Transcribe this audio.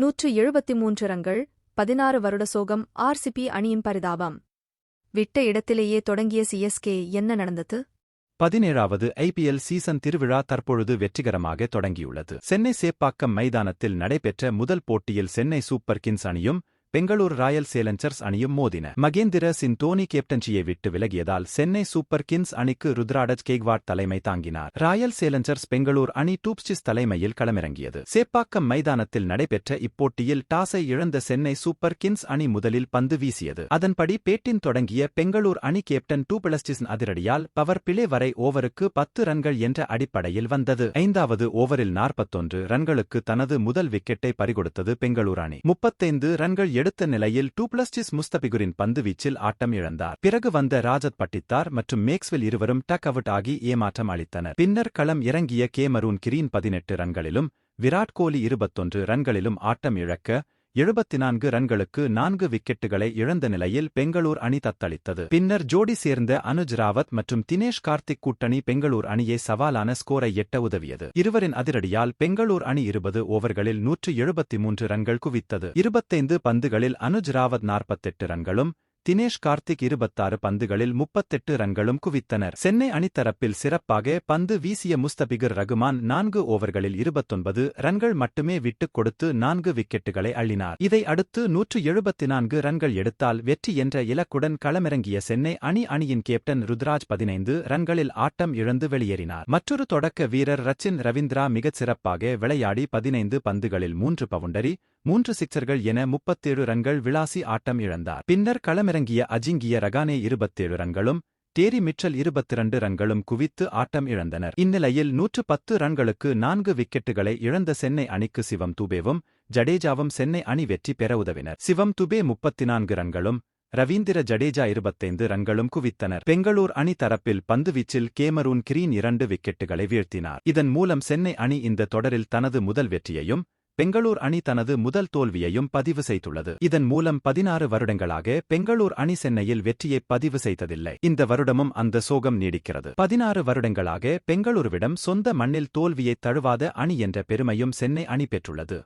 நூற்று எழுபத்தி மூன்று ரன்கள் பதினாறு வருட சோகம் ஆர்சிபி அணியின் பரிதாபம். விட்ட இடத்திலேயே தொடங்கிய சிஎஸ்கே என்ன நடந்தது? பதினேழாவது ஐபிஎல் சீசன் திருவிழா தற்பொழுது வெற்றிகரமாக தொடங்கியுள்ளது. சென்னை சேப்பாக்கம் மைதானத்தில் நடைபெற்ற முதல் போட்டியில் சென்னை சூப்பர் கிங்ஸ் அணியும் பெங்களூர் ராயல் சேலஞ்சர்ஸ் அணியும் மோதின. மகேந்திர சிங் தோனி கேப்டன்சியை விட்டு விலகியதால் சென்னை சூப்பர் கிங்ஸ் அணிக்கு ருத்ராடஜ் கேக்வாட் தலைமை தாங்கினார். ராயல் சேலஞ்சர்ஸ் பெங்களூர் அணி டூப்ஸ்டிஸ் தலைமையில் களமிறங்கியது. சேப்பாக்கம் மைதானத்தில் நடைபெற்ற இப்போட்டியில் டாஸை இழந்த சென்னை சூப்பர் கிங்ஸ் அணி முதலில் பந்து வீசியது. அதன்படி பேட்டின் தொடங்கிய பெங்களூர் அணி கேப்டன் டூபிளஸ்டிஸ் அதிரடியால் பவர் பிளே வரை ஓவருக்கு பத்து ரன்கள் என்ற அடிப்படையில் வந்தது. ஐந்தாவது ஓவரில் நாற்பத்தொன்று ரன்களுக்கு தனது முதல் விக்கெட்டை பறிகொடுத்தது பெங்களூர் அணி. முப்பத்தைந்து ரன்கள் எடுத்த நிலையில் டூப்ளஸ்டிஸ் முஸ்தபிகுரின் பந்துவீச்சில் ஆட்டம் இழந்தார். பிறகு வந்த ராஜத் பட்டித்தார் மற்றும் மேக்ஸ்வெல் இருவரும் டக் அவுட் ஆகி ஏமாற்றம் அளித்தனர். பின்னர் களம் இறங்கிய கேமரூன் கிரீன் பதினெட்டு ரன்களிலும் விராட் கோலி இருபத்தொன்று ரன்களிலும் ஆட்டம் இழக்க எழுபத்தி நான்கு ரன்களுக்கு நான்கு விக்கெட்டுகளை இழந்த நிலையில் பெங்களூர் அணி தத்தளித்தது. பின்னர் ஜோடி சேர்ந்த அனுஜ் ராவத் மற்றும் தினேஷ் கார்த்திக் கூட்டணி பெங்களூர் அணியை சவாலான ஸ்கோரை எட்ட உதவியது. இருவரின் அதிரடியால் பெங்களூர் அணி இருபது ஓவர்களில் நூற்று எழுபத்தி மூன்று ரன்கள் குவித்தது. இருபத்தைந்து பந்துகளில் அனுஜ் ராவத் நாற்பத்தெட்டு ரன்களும் தினேஷ் கார்த்திக் இருபத்தாறு பந்துகளில் முப்பத்தெட்டு ரன்களும் குவித்தனர். சென்னை அணித்தரப்பில் சிறப்பாக பந்து வீசிய முஸ்தபிகர் ரகுமான் நான்கு ஓவர்களில் இருபத்தொன்பது ரன்கள் மட்டுமே விட்டுக் கொடுத்து நான்கு விக்கெட்டுகளை அள்ளினார். இதை அடுத்து நூற்று எழுபத்தி நான்கு ரன்கள் எடுத்தால் வெற்றி என்ற இலக்குடன் களமிறங்கிய சென்னை அணி அணியின் கேப்டன் ருத்ராஜ் பதினைந்து ரன்களில் ஆட்டம் இழந்து வெளியேறினார். மற்றொரு தொடக்க வீரர் ரச்சின் ரவீந்திரா மிகச் சிறப்பாக விளையாடி பதினைந்து பந்துகளில் மூன்று பவுண்டரி மூன்று சிக்சர்கள் என முப்பத்தேழு ரன்கள் விளாசி ஆட்டம் இழந்தார். பின்னர் களமிறங்கிய அஜிங்கிய ரகானே இருபத்தேழு ரன்களும் டேரி மிச்சல் இருபத்திரண்டு ரன்களும் குவித்து ஆட்டம் இழந்தனர். இந்நிலையில் நூற்று பத்து ரன்களுக்கு நான்கு விக்கெட்டுகளை இழந்த சென்னை அணிக்கு சிவம் துபேவும் ஜடேஜாவும் சென்னை அணி வெற்றி பெற உதவினர். சிவம் துபே முப்பத்தி நான்கு ரன்களும் ரவீந்திர ஜடேஜா இருபத்தைந்து ரன்களும் குவித்தனர். பெங்களூர் அணி தரப்பில் பந்துவீச்சில் கேமரூன் கிரீன் இரண்டு விக்கெட்டுகளை வீழ்த்தினார். இதன் மூலம் சென்னை அணி இந்த தொடரில் தனது முதல் வெற்றியையும் பெங்களூர் அணி தனது முதல் தோல்வியையும் பதிவு செய்துள்ளது. இதன் மூலம் பதினாறு வருடங்களாக பெங்களூர் அணி சென்னையில் வெற்றியை பதிவு செய்ததில்லை. இந்த வருடமும் அந்த சோகம் நீடிக்கிறது. பதினாறு வருடங்களாக பெங்களூருவிடம் சொந்த மண்ணில் தோல்வியை தழுவாத அணி என்ற பெருமையும் சென்னை அணி பெற்றுள்ளது.